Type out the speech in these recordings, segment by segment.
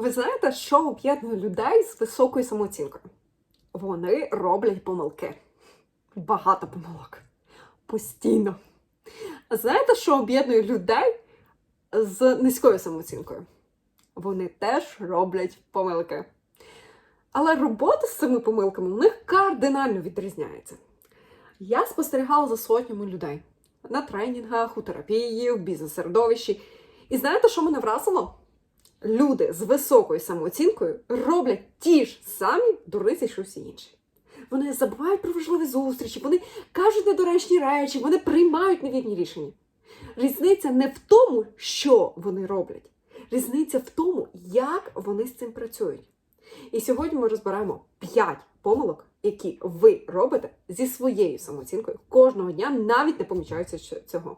Ви знаєте, що об'єднує людей з високою самооцінкою? Вони роблять помилки. Багато помилок. Постійно. Знаєте, що об'єднує людей з низькою самооцінкою? Вони теж роблять помилки. Але робота з цими помилками у них кардинально відрізняється. Я спостерігала за сотнями людей на тренінгах, у терапії, в бізнес-середовищі. І знаєте, що мене вразило? Люди з високою самооцінкою роблять ті ж самі дурниці, що всі інші. Вони забувають про важливі зустрічі, вони кажуть недоречні речі, вони приймають невірні рішення. Різниця не в тому, що вони роблять, різниця в тому, як вони з цим працюють. І сьогодні ми розберемо 5 помилок, які ви робите зі своєю самооцінкою кожного дня, навіть не помічаючи цього.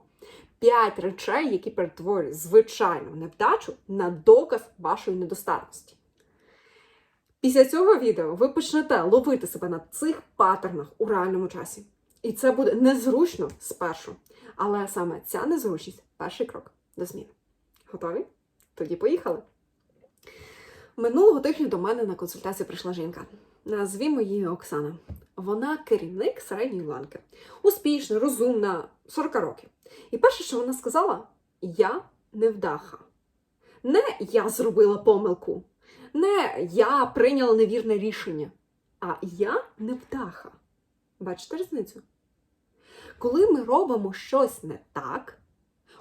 5 речей, які перетворюють звичайну невдачу на доказ вашої недостатності. Після цього відео ви почнете ловити себе на цих паттернах у реальному часі. І це буде незручно спершу. Але саме ця незручність перший крок до зміни. Готові? Тоді поїхали. Минулого тижня до мене на консультацію прийшла жінка. Назвімо її Оксана. Вона керівник середньої ланки. Успішна, розумна, 40 років. І перше, що вона сказала, я невдаха. Не я зробила помилку, не я прийняла невірне рішення, а я невдаха. Бачите різницю? Коли ми робимо щось не так,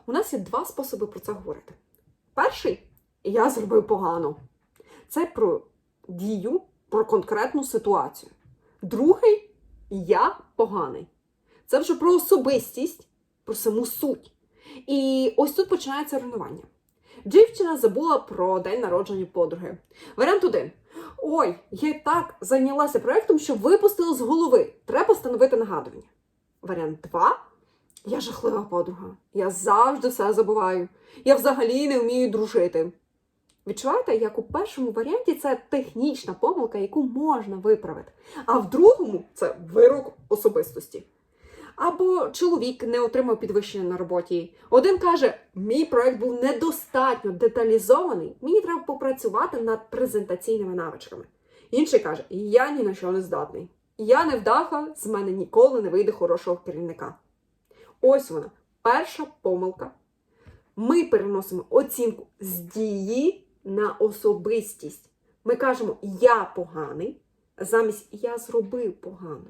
у нас є два способи про це говорити. Перший я зробив погано. Це про дію, про конкретну ситуацію. Другий я поганий. Це вже про особистість, про саму суть. І ось тут починається руйнування. Дівчина забула про день народження подруги. Варіант один. Ой, я так зайнялася проєктом, що випустила з голови. Треба встановити нагадування. Варіант 2. Я жахлива подруга. Я завжди все забуваю. Я взагалі не вмію дружити. Відчуваєте, як у першому варіанті це технічна помилка, яку можна виправити, а в другому це вирок особистості. Або чоловік не отримав підвищення на роботі. Один каже: мій проект був недостатньо деталізований, мені треба попрацювати над презентаційними навичками. Інший каже: Я ні на що не здатний. Я не вдаха, з мене ніколи не вийде хорошого керівника. Ось вона, перша помилка. Ми переносимо оцінку з дії на особистість. Ми кажемо я поганий, замість я зробив погано.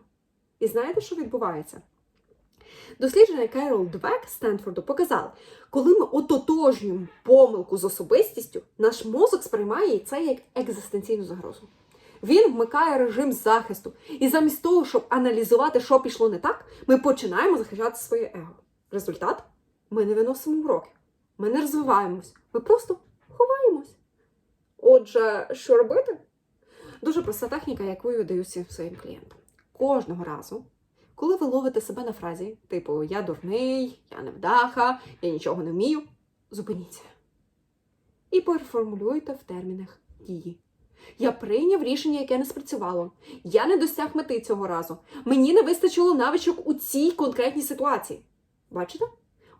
І знаєте, що відбувається? Дослідження Керол Двек Стенфорду показали, коли ми ототожнюємо помилку з особистістю, наш мозок сприймає це як екзистенційну загрозу. Він вмикає режим захисту, і замість того, щоб аналізувати, що пішло не так, ми починаємо захищати своє его. Результат ми не виносимо уроки, ми не розвиваємось, ми просто. Отже, що робити? Дуже проста техніка, яку я даю всім своїм клієнтам. Кожного разу, коли ви ловите себе на фразі, типу Я дурний, я невдаха, я нічого не вмію, зупиніться. І переформулюйте в термінах дії. Я прийняв рішення, яке не спрацювало. Я не досяг мети цього разу. Мені не вистачило навичок у цій конкретній ситуації. Бачите?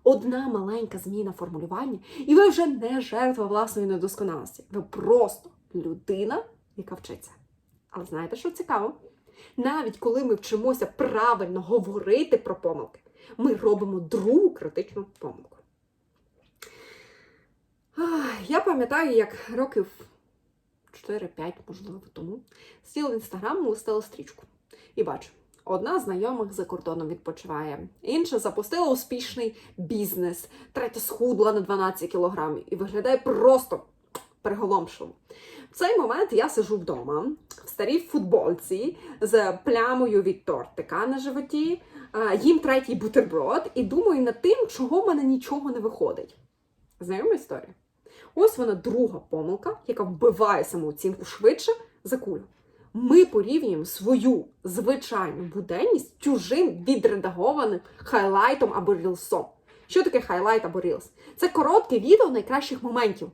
Одна маленька зміна формулювання, і ви вже не жертва власної недосконалості. Ви просто людина, яка вчиться. Але знаєте, що цікаво? Навіть коли ми вчимося правильно говорити про помилки, ми робимо другу критичну помилку. Я пам'ятаю, як років 4-5, можливо, тому сіла в інстаграм, листала стрічку і бачу. Одна знайомих за кордоном відпочиває, інша запустила успішний бізнес, третя схудла на 12 кілограмів і виглядає просто приголомшливо. В цей момент я сижу вдома в старій футболці з плямою від тортика на животі, е, їм третій бутерброд і думаю над тим, чого в мене нічого не виходить. Знайома історія? Ось вона друга помилка, яка вбиває самооцінку швидше за кулю. Ми порівнюємо свою звичайну буденність чужим відредагованим хайлайтом або рілсом. Що таке хайлайт або рілс? Це коротке відео найкращих моментів.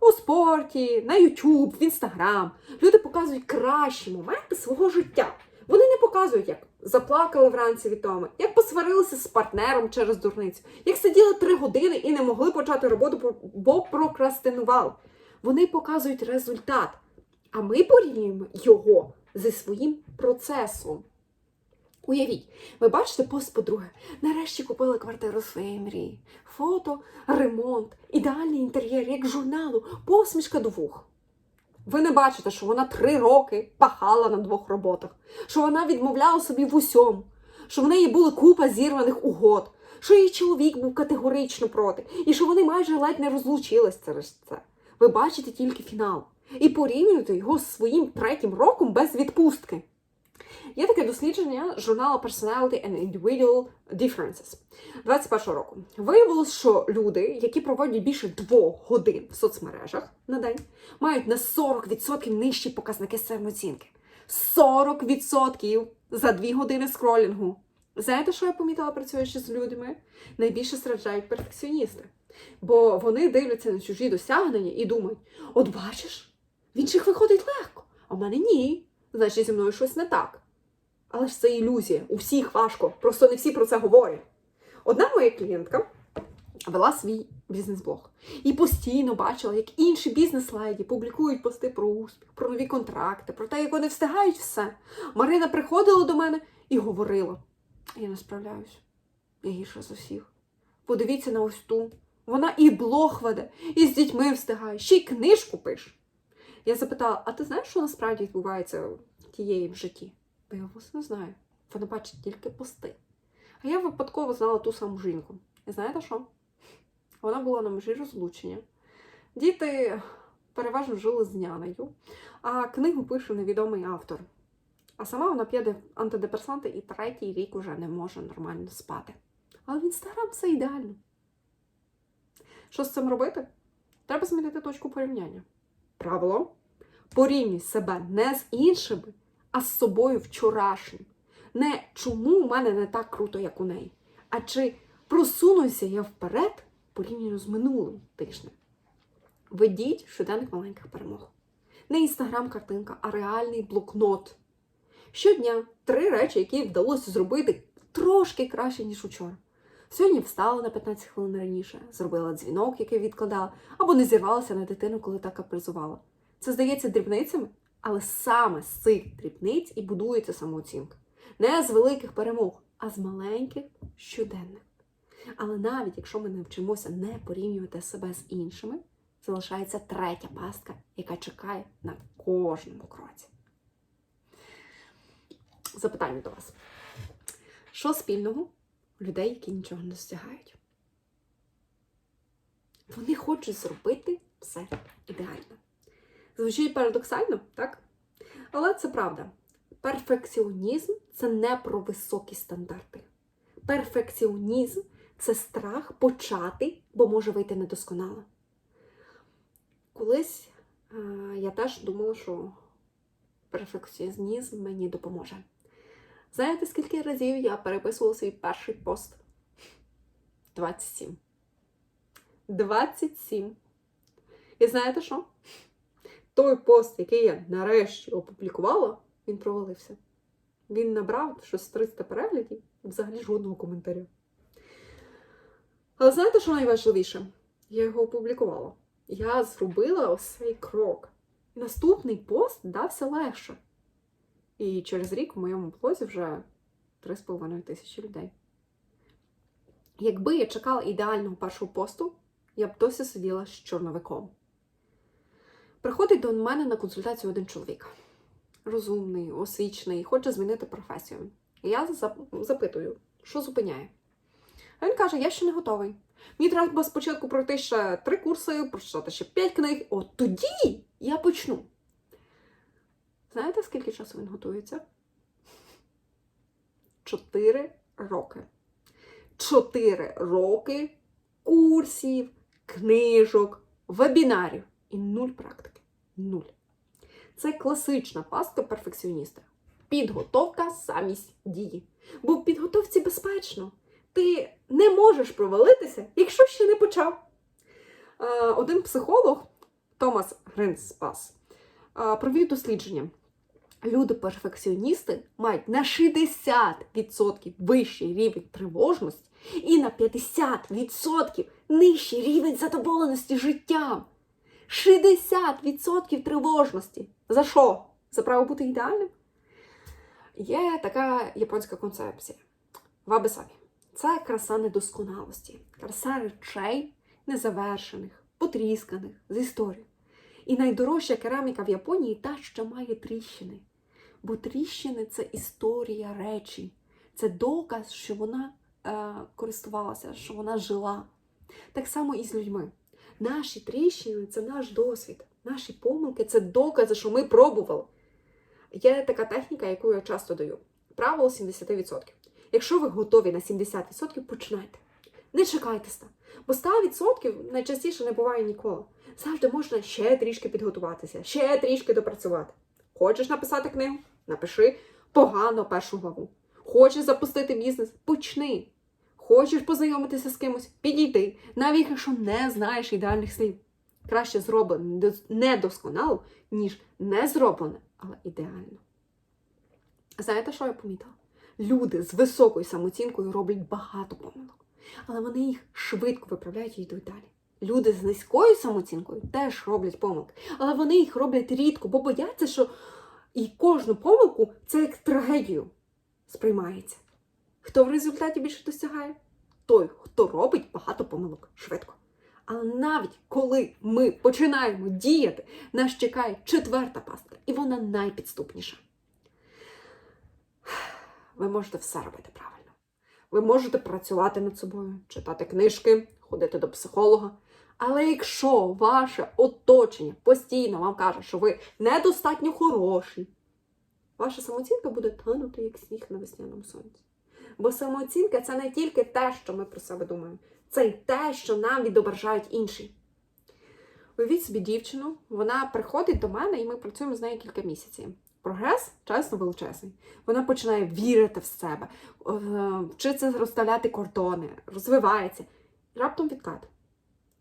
У спорті, на YouTube, в Instagram. Люди показують кращі моменти свого життя. Вони не показують, як заплакали вранці від як посварилися з партнером через дурницю, як сиділи три години і не могли почати роботу, бо прокрастинували. Вони показують результат, а ми порівнюємо його зі своїм процесом. Уявіть, ви бачите пост подруги. Нарешті купили квартиру своєї мрії. Фото, ремонт, ідеальний інтер'єр, як журналу, посмішка до вух. Ви не бачите, що вона три роки пахала на двох роботах, що вона відмовляла собі в усьому, що в неї була купа зірваних угод, що її чоловік був категорично проти, і що вони майже ледь не розлучились через це. Ви бачите тільки фінал і порівнюєте його з своїм третім роком без відпустки. Є таке дослідження журналу Personality and Individual Differences 21 року. Виявилось, що люди, які проводять більше двох годин в соцмережах на день, мають на 40% нижчі показники самооцінки. 40% за 2 години скролінгу. Знаєте, що я помітила, працюючи з людьми? Найбільше страждають перфекціоністи. Бо вони дивляться на чужі досягнення і думають: от бачиш, в інших виходить легко, а в мене ні. Значить, зі мною щось не так. Але ж це ілюзія. У всіх важко. Просто не всі про це говорять. Одна моя клієнтка вела свій бізнес-блог і постійно бачила, як інші бізнес-леді публікують пости про успіх, про нові контракти, про те, як вони встигають все. Марина приходила до мене і говорила: я не справляюсь. Я гірша з усіх. Подивіться на ось ту. Вона і блог веде, і з дітьми встигає, ще й книжку пише. Я запитала: а ти знаєш, що насправді відбувається в тієї в житті? Виявилось, не знаю. Вона бачить тільки пости. А я випадково знала ту саму жінку. І знаєте що? Вона була на межі розлучення. Діти переважно жили з нянею, а книгу пише невідомий автор. А сама вона п'є антидепресанти і третій рік уже не може нормально спати. Але в інстаграм все ідеально. Що з цим робити? Треба змінити точку порівняння. Правило: порівнюй себе не з іншими, а з собою вчорашнім. Не чому в мене не так круто, як у неї, а чи просунуся я вперед порівняно з минулим тижнем. Ведіть щоденник маленьких перемог. Не інстаграм-картинка, а реальний блокнот. Щодня три речі, які вдалося зробити трошки краще, ніж учора. Сьогодні встала на 15 хвилин раніше, зробила дзвінок, який відкладала, або не зірвалася на дитину, коли так капризувала. Це здається дрібницями, але саме з цих дрібниць і будується самооцінка. Не з великих перемог, а з маленьких щоденних. Але навіть якщо ми навчимося не порівнювати себе з іншими, залишається третя пастка, яка чекає на кожному кроці. Запитання до вас. Що спільного у людей, які нічого не досягають? Вони хочуть зробити все ідеально. Звучить парадоксально, так? Але це правда. Перфекціонізм це не про високі стандарти. Перфекціонізм це страх почати, бо може вийти недосконало. Колись е, я теж думала, що перфекціонізм мені допоможе. Знаєте, скільки разів я переписувала свій перший пост? 27. 27. І знаєте що? Той пост, який я нарешті опублікувала, він провалився. Він набрав щось 300 переглядів взагалі жодного коментаря. Але знаєте, що найважливіше? Я його опублікувала. Я зробила ось цей крок. Наступний пост дався легше. І через рік в моєму блозі вже 3,5 тисячі людей. Якби я чекала ідеального першого посту, я б досі сиділа з чорновиком. Приходить до мене на консультацію один чоловік. Розумний, освічений, хоче змінити професію. І я запитую, що зупиняє. А він каже: я ще не готовий. Мені треба спочатку пройти ще три курси, прочитати ще п'ять книг. От тоді я почну. Знаєте, скільки часу він готується? Чотири роки. Чотири роки курсів, книжок, вебінарів і нуль практики. Нуль. Це класична пастка перфекціоніста. Підготовка замість дії. Бо в підготовці безпечно. Ти не можеш провалитися, якщо ще не почав. Один психолог Томас Гринспас провів дослідження. Люди-перфекціоністи мають на 60% вищий рівень тривожності і на 50% нижчий рівень задоволеності життям. 60% тривожності. За що? За право бути ідеальним? Є така японська концепція. Вабисабі. Це краса недосконалості, краса речей незавершених, потрісканих з історії. І найдорожча кераміка в Японії та, що має тріщини. Бо тріщини це історія речі, це доказ, що вона е, користувалася, що вона жила. Так само і з людьми. Наші тріщини це наш досвід, наші помилки це докази, що ми пробували. Є така техніка, яку я часто даю. Правило 70%. Якщо ви готові на 70%, починайте. Не чекайте 100. Бо 100% найчастіше не буває ніколи. Завжди можна ще трішки підготуватися, ще трішки допрацювати. Хочеш написати книгу? Напиши погано першу главу. Хочеш запустити бізнес? Почни. Хочеш познайомитися з кимось? Підійди, навіть якщо не знаєш ідеальних слів. Краще зроблене недосконало, ніж не зроблене, але ідеально. Знаєте, що я помітила? Люди з високою самооцінкою роблять багато помилок, але вони їх швидко виправляють і йдуть далі. Люди з низькою самооцінкою теж роблять помилки, але вони їх роблять рідко, бо бояться, що і кожну помилку це як трагедію сприймається. Хто в результаті більше досягає? Той, хто робить багато помилок швидко. Але навіть коли ми починаємо діяти, нас чекає четверта пастка, і вона найпідступніша. Ви можете все робити правильно. Ви можете працювати над собою, читати книжки, ходити до психолога. Але якщо ваше оточення постійно вам каже, що ви недостатньо хороші, ваша самооцінка буде танути, як сніг на весняному сонці. Бо самооцінка це не тільки те, що ми про себе думаємо, це й те, що нам відображають інші. Уявіть собі дівчину, вона приходить до мене, і ми працюємо з нею кілька місяців. Прогрес чесно величезний. Вона починає вірити в себе, е, вчиться розставляти кордони, розвивається. Раптом відкат.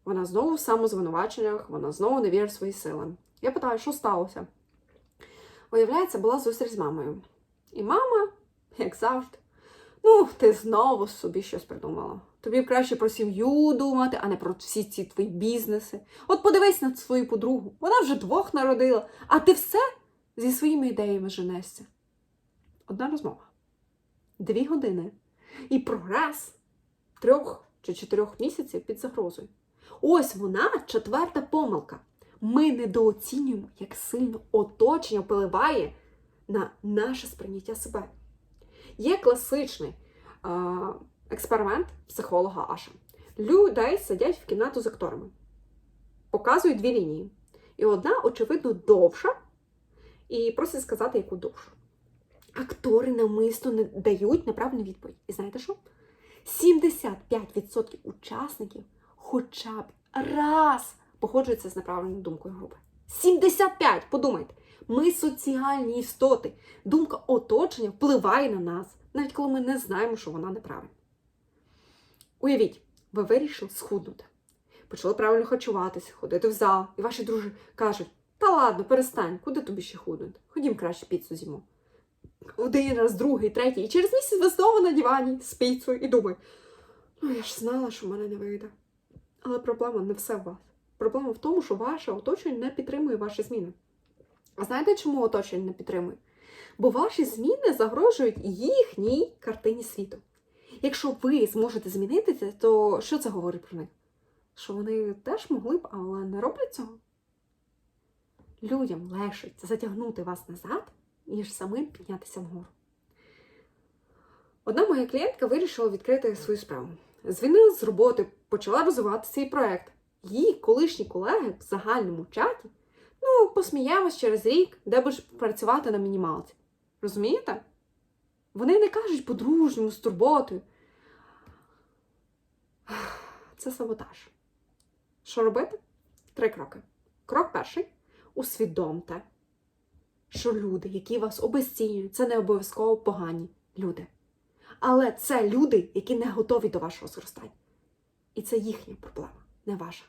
Вона знову в самозвинуваченнях, вона знову не вірить в свої сили. Я питаю, що сталося? Виявляється, була зустріч з мамою. І мама, як завжди, ну, ти знову собі щось придумала. Тобі краще про сім'ю думати, а не про всі ці твої бізнеси. От подивись на свою подругу. Вона вже двох народила, а ти все зі своїми ідеями женешся. Одна розмова. Дві години. І прогрес трьох чи чотирьох місяців під загрозою. Ось вона четверта помилка. Ми недооцінюємо, як сильно оточення впливає на наше сприйняття себе. Є класичний експеримент психолога Аша. Людей сидять в кімнату з акторами, показують дві лінії. І одна, очевидно, довша, і просять сказати, яку довшу. Актори намисно не дають неправильну відповідь. І знаєте що? 75% учасників хоча б раз походжуються з неправильною думкою групи. 75! Подумайте! Ми соціальні істоти. Думка оточення впливає на нас, навіть коли ми не знаємо, що вона неправильна. Уявіть, ви вирішили схуднути. Почали правильно харчуватися, ходити в зал, і ваші дружі кажуть: та ладно, перестань, куди тобі ще худнути? Ходім краще піцу з'їмо. Один раз, другий, третій. І через місяць ви знову на дивані з піцею і думаю, ну я ж знала, що в мене не вийде. Але проблема не все в вас. Проблема в тому, що ваше оточення не підтримує ваші зміни. А знаєте, чому оточення не підтримує? Бо ваші зміни загрожують їхній картині світу. Якщо ви зможете змінитися, то що це говорить про них? Що вони теж могли б, але не роблять цього? Людям легше затягнути вас назад, ніж самим піднятися вгору. Одна моя клієнтка вирішила відкрити свою справу. Звільнилась з роботи, почала розвивати свій проект. Її колишні колеги в загальному чаті ну, посміялись через рік, де будеш працювати на мінімалці. Розумієте? Вони не кажуть по-дружньому, з турботою. Це саботаж. Що робити? Три кроки. Крок перший усвідомте, що люди, які вас обесцінюють, це не обов'язково погані люди. Але це люди, які не готові до вашого зростання. І це їхня проблема, не ваша.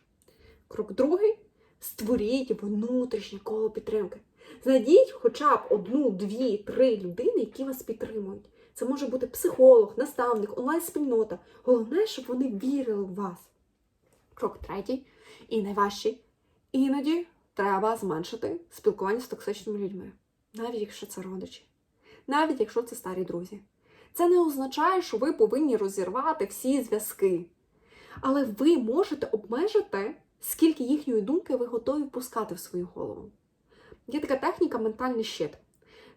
Крок другий створіть внутрішнє коло підтримки. Знайдіть хоча б одну, дві, три людини, які вас підтримують. Це може бути психолог, наставник, онлайн-спільнота. Головне, щоб вони вірили в вас. Крок третій і найважчий Іноді треба зменшити спілкування з токсичними людьми, навіть якщо це родичі, навіть якщо це старі друзі. Це не означає, що ви повинні розірвати всі зв'язки. Але ви можете обмежити, скільки їхньої думки ви готові пускати в свою голову. Є така техніка ментальний щит.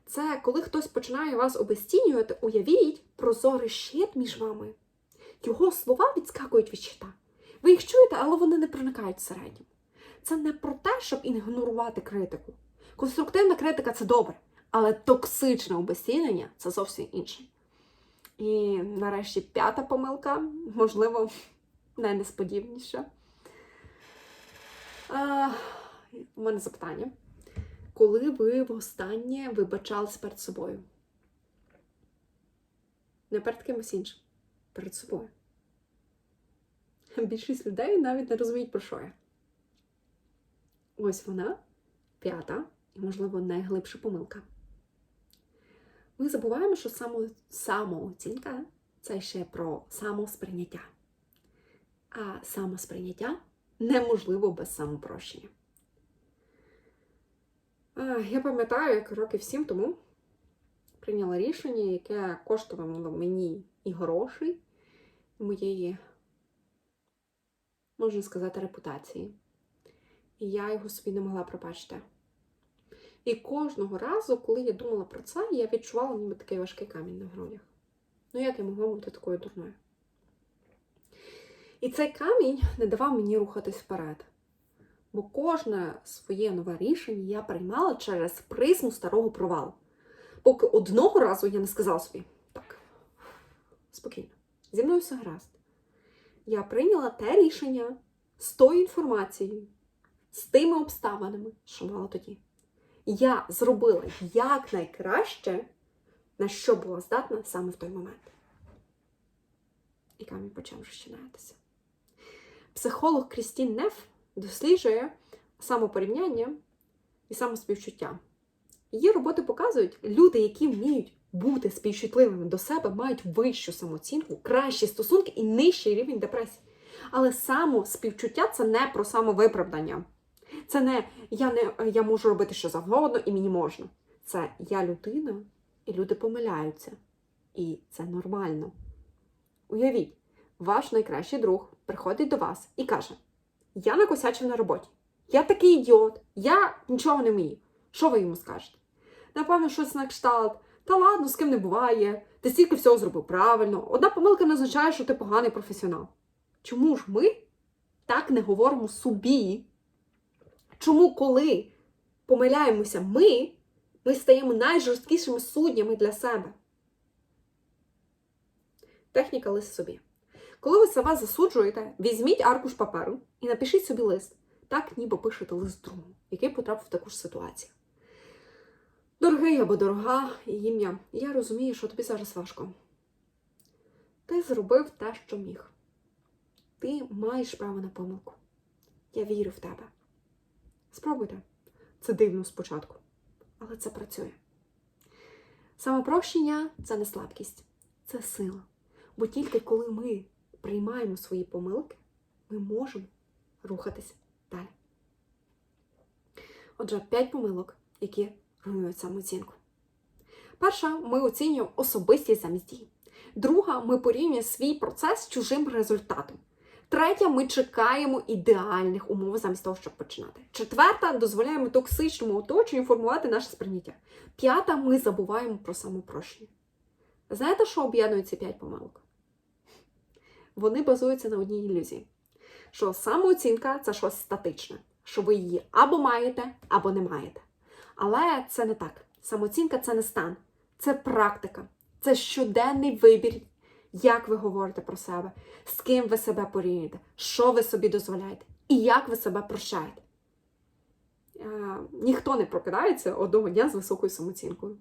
Це коли хтось починає вас обезцінювати, уявіть прозорий щит між вами. Його слова відскакують від щита. Ви їх чуєте, але вони не проникають всередину. Це не про те, щоб ігнорувати критику. Конструктивна критика це добре, але токсичне обезцінення це зовсім інше. І нарешті п'ята помилка, можливо, найнесподівніша. У мене запитання. Коли ви востаннє вибачались перед собою? Не перед кимось іншим, перед собою. Більшість людей навіть не розуміють, про що я. Ось вона, п'ята і, можливо, найглибша помилка. Ми забуваємо, що само, самооцінка це ще про самосприйняття. А самосприйняття неможливо без самопрощення. Я пам'ятаю, як років сім тому прийняла рішення, яке коштувало мені і грошей, і моєї, можна сказати, репутації. І я його собі не могла пробачити. І кожного разу, коли я думала про це, я відчувала ніби такий важкий камінь на грудях. Ну як я могла бути такою дурною? І цей камінь не давав мені рухатись вперед. Бо кожне своє нове рішення я приймала через призму старого провалу. Поки одного разу я не сказала собі, так, спокійно, зі мною все гаразд. Я прийняла те рішення з тою інформацією, з тими обставинами, що мала тоді. Я зробила якнайкраще, на що була здатна саме в той момент. І камінь почав розчинятися. Психолог Крістін Неф досліджує самопорівняння і самоспівчуття. Її роботи показують, люди, які вміють бути співчутливими до себе, мають вищу самооцінку, кращі стосунки і нижчий рівень депресії. Але самоспівчуття це не про самовиправдання. Це не я не я можу робити що завгодно і мені можна. Це я людина, і люди помиляються. І це нормально. Уявіть, ваш найкращий друг приходить до вас і каже: Я накосячив на роботі. Я такий ідіот, я нічого не вмію. Що ви йому скажете? Напевно, щось на кшталт. Та ладно, з ким не буває, ти стільки всього зробив правильно. Одна помилка не означає, що ти поганий професіонал. Чому ж ми так не говоримо собі? Чому, коли помиляємося ми, ми стаємо найжорсткішими суддями для себе? Техніка лист собі. Коли ви себе засуджуєте, візьміть аркуш паперу і напишіть собі лист, так ніби пишете лист другу, який потрапив в таку ж ситуацію. Дорогий або дорога ім'я, я розумію, що тобі зараз важко. Ти зробив те, що міг. Ти маєш право на помилку. Я вірю в тебе. Спробуйте. Це дивно спочатку, але це працює. Самопрощення це не слабкість, це сила. Бо тільки коли ми приймаємо свої помилки, ми можемо рухатись далі. Отже, п'ять помилок, які руйнують самооцінку. Перша, ми оцінюємо особистість замість дій. Друга, ми порівнюємо свій процес з чужим результатом. Третя, ми чекаємо ідеальних умов замість того, щоб починати. Четверта, дозволяємо токсичному оточенню формувати наше сприйняття. П'ята, ми забуваємо про самопрощення. Знаєте, що об'єднує ці п'ять помилок? Вони базуються на одній ілюзії: що самооцінка це щось статичне, що ви її або маєте, або не маєте. Але це не так. Самооцінка це не стан, це практика, це щоденний вибір, як ви говорите про себе, з ким ви себе порівнюєте, що ви собі дозволяєте і як ви себе прощаєте. Е, ніхто не прокидається одного дня з високою самооцінкою.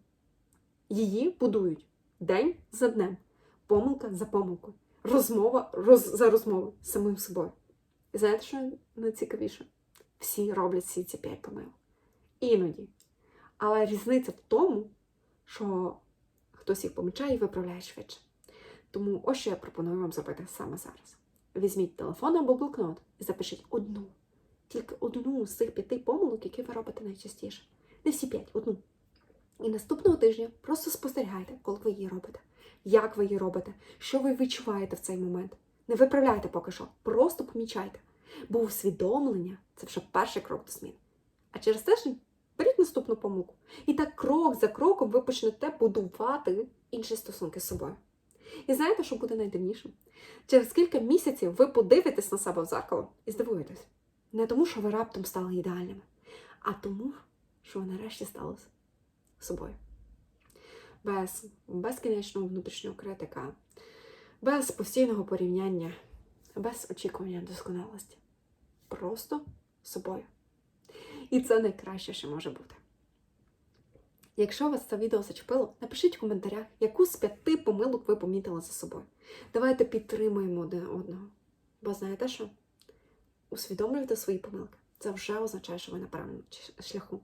Її будують день за днем, помилка за помилкою, розмова роз, за розмовою з самим собою. І знаєте, що найцікавіше? Всі роблять всі ці п'ять помилок. Іноді. Але різниця в тому, що хтось їх помічає і виправляє швидше. Тому ось що я пропоную вам зробити саме зараз. Візьміть телефон або блокнот і запишіть одну тільки одну з цих п'яти помилок, які ви робите найчастіше. Не всі п'ять, одну. І наступного тижня просто спостерігайте, коли ви її робите, як ви її робите, що ви відчуваєте в цей момент. Не виправляйте поки що, просто помічайте. Бо усвідомлення це вже перший крок до змін. А через тиждень беріть наступну помилку. І так крок за кроком ви почнете будувати інші стосунки з собою. І знаєте, що буде найдивнішим? Через кілька місяців ви подивитесь на себе в зеркало і здивуєтесь. Не тому, що ви раптом стали ідеальними, а тому, що ви нарешті стали собою. Без безкінечного внутрішнього критика, без постійного порівняння, без очікування досконалості. Просто собою. І це найкраще, що може бути. Якщо вас це відео зачепило, напишіть в коментарях, яку з п'яти помилок ви помітили за собою. Давайте підтримуємо один одного. Бо знаєте що? Усвідомлювати свої помилки. Це вже означає, що ви на правильному шляху.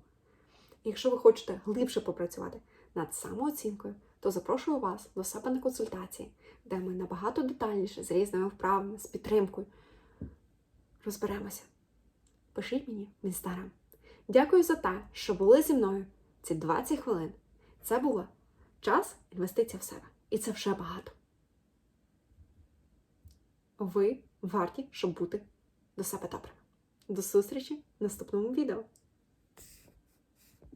Якщо ви хочете глибше попрацювати над самооцінкою, то запрошую вас до себе на консультації, де ми набагато детальніше з різними вправами, з підтримкою розберемося. Пишіть мені в інстаграм. Дякую за те, що були зі мною ці 20 хвилин. Це було час інвестиція в себе. І це вже багато. Ви варті, щоб бути до себе добрими. До зустрічі в наступному відео.